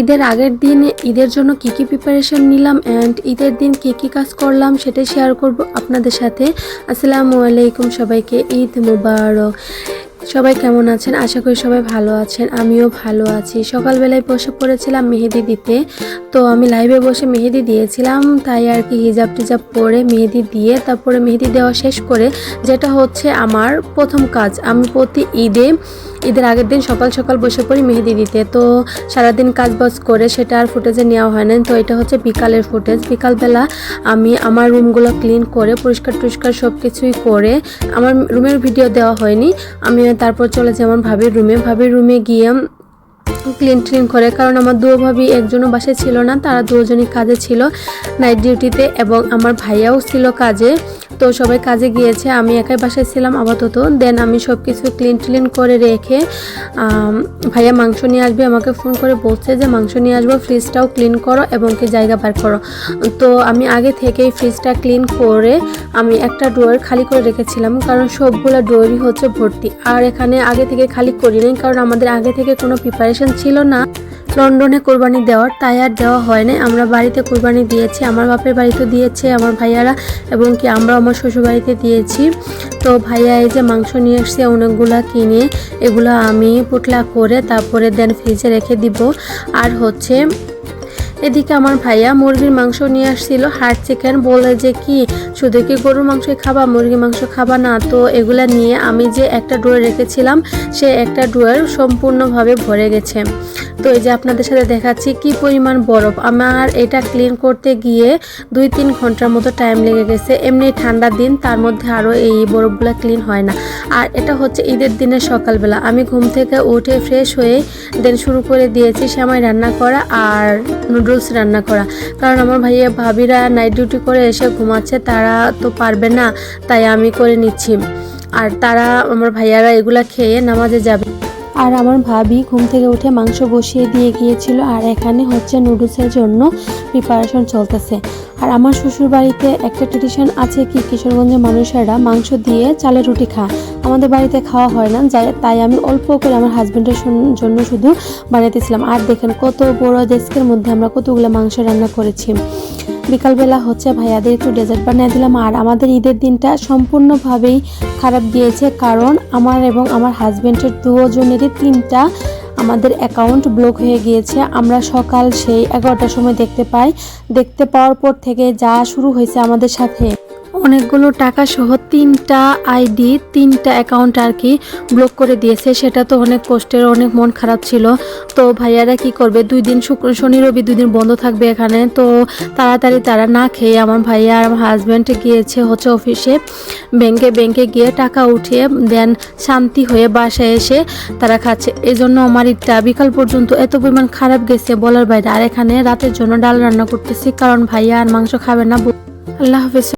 ঈদের আগের দিন ঈদের জন্য কি কি প্রিপারেশন নিলাম অ্যান্ড ঈদের দিন কী কী কাজ করলাম সেটাই শেয়ার করব আপনাদের সাথে। আসসালামু আলাইকুম সবাইকে, ঈদ মুবারক। সবাই কেমন আছেন? আশা করি সবাই ভালো আছেন, আমিও ভালো আছি। সকালবেলায় বসে পড়েছিলাম মেহেদি দিতে, তো আমি লাইভে বসে মেহেদি দিয়েছিলাম, তাই আর কি হিজাব টিজাব পরে মেহেদি দিয়ে তারপরে মেহেদি দেওয়া শেষ করে যেটা হচ্ছে আমার প্রথম কাজ। আমি প্রতি ঈদে ঈদের আগের দিন সকাল সকাল বসে পড়ি মেহেদি দিতে। তো সারাদিন কাজ বাজ করে সেটা আর ফুটেজে নেওয়া হয় না। তো এটা হচ্ছে বিকালের ফুটেজ বিকালবেলা আমি আমার রুমগুলো ক্লিন করে, পরিষ্কার টরিষ্কার সব কিছুই করে আমার রুমের ভিডিও দেওয়া হয়নি। আমি তারপর চলে যাই আমার ভাবির রুমে ভাবির রুমে গিয়ে ক্লিন ট্লিন করে কারণ আমার দুও ভাবি একজনও বাসায় ছিল না, তারা দুজনই কাজে ছিল নাইট ডিউটিতে এবং আমার ভাইয়াও ছিল কাজে। তো সবাই কাজে গিয়েছে, আমি একাই বাসায় ছিলাম আপাতত। দেন আমি সব কিছু ক্লিন ট্লিন করে রেখে ভাইয়া মাংস নিয়ে আসবে, আমাকে ফোন করে বলছে যে মাংস নিয়ে আসব ফ্রিজটাও ক্লিন করো এবং কি জায়গা বার করো। তো আমি আগে থেকেই ফ্রিজটা ক্লিন করে আমি একটা ড্রয়ার খালি করে রেখেছিলাম, কারণ সবগুলো ড্রয়ারই হচ্ছে ভর্তি। আর এখানে আগে থেকে খালি করি নাই, কারণ আমাদের আগে থেকে কোনো প্রিপারেশন ছিল না। লন্ডনে কোরবানি দেওয়ার, তাই আর দেওয়া হয় না আমরা বাড়িতে কোরবানি দিয়েছি, আমার বাপের বাড়িতে দিয়েছে, আমার ভাইয়ারা, এবং কি আমরা আমার শ্বশুরবাড়িতে দিয়েছি। তো ভাইয়া এই যে মাংস নিয়ে এসছে অনেকগুলো কিনে, এগুলো আমি পুটলা করে তারপরে দেন ফ্রিজে রেখে দিব। আর হচ্ছে এদিকে আমার ভাইয়া মুরগির মাংস নিয়ে আসছিল, হার্ড চিকেন, বলে যে কি, শুধু কি গরুর মাংস খাবা, মুরগির মাংস খাবা না, তো এগুলা নিয়ে আমি যে একটা ড্রয়ার রেখেছিলাম, সে একটা ড্রয়ার সম্পূর্ণভাবে ভরে গেছে। তো এই যে আপনাদের সাথে দেখাচ্ছি কি পরিমাণ বরফ। আমার এটা ক্লিন করতে গিয়ে দুই তিন ঘণ্টার মতো টাইম লেগে গেছে, এমনি ঠান্ডার দিন, তার মধ্যে আরও এই বরফগুলো ক্লিন হয় না। আর এটা হচ্ছে ঈদের দিনের সকালবেলা। আমি ঘুম থেকে উঠে ফ্রেশ হয়ে দেন শুরু করে দিয়েছি, সেমাই রান্না করা আর নুডলস রান্না করা। কারণ আমার ভাইয়া ভাবিরা নাইট ডিউটি করে এসে ঘুমাচ্ছে, তারা তো পারবে না, তাই আমি করে নিচ্ছি। আর তারা, আমার ভাইয়ারা এগুলা খেয়ে নামাজে যাবে। আর আমার ভাবি ঘুম থেকে উঠে মাংস বসিয়ে দিয়ে গিয়েছিল আর এখানে হচ্ছে নুডলসের জন্য প্রিপারেশন চলতেছে। আর আমার শ্বশুর বাড়িতে একটা ট্রেডিশন আছে কি, কিশোরগঞ্জের মানুষেরা মাংস দিয়ে চালের রুটি খায়। আমাদের বাড়িতে খাওয়া হয় না, যাই, তাই আমি অল্প করে আমার হাজব্যান্ডের জন্য শুধু বানাইতেছিলাম আর দেখেন কত বড় ডেস্কের মধ্যে আমরা কতগুলো মাংস রান্না করেছি। বিকালবেলা হচ্ছে ভাইয়াদের একটু ডেজার্ট বানিয়ে দিলাম। আর আমাদের ঈদের দিনটা সম্পূর্ণভাবেই খারাপ দিয়েছে কারণ আমার এবং আমার হাজব্যান্ডের দুজনেরই তিনটা আমাদের অ্যাকাউন্ট ব্লক হয়ে গিয়েছে। আমরা সকাল সেই এগারোটার সময় দেখতে পাই। দেখতে পাওয়ার পর থেকে যা শুরু হয়েছে আমাদের সাথে। অনেকগুলো টাকা সহ তিনটা আইডি, তিনটা অ্যাকাউন্ট আর কি ব্লক করে দিয়েছে। সেটা তো অনেক কষ্টের, অনেক মন খারাপ ছিল। তো ভাইয়ারা কি করবে? দুই দিন শুক্র, শনি, রবি দুই দিন বন্ধ থাকবে এখানে। তো তাড়াতাড়ি তারা না খেয়ে আমার ভাইয়া আর আমার হাজব্যান্ড গিয়েছে হচ্ছে অফিসে ব্যাংকে ব্যাংকে গিয়ে টাকা উঠিয়ে দেন, শান্তি হয়ে বাসায় এসে তারা খাচ্ছে। এই জন্য আমার ঈদটা বিকাল পর্যন্ত এত পরিমাণ খারাপ গেছে বলার বাইরে। আর এখানে রাতের জন্য ডাল রান্না করতেছি, কারণ ভাইয়া আর মাংস খাবে না। আল্লাহ হাফেজ।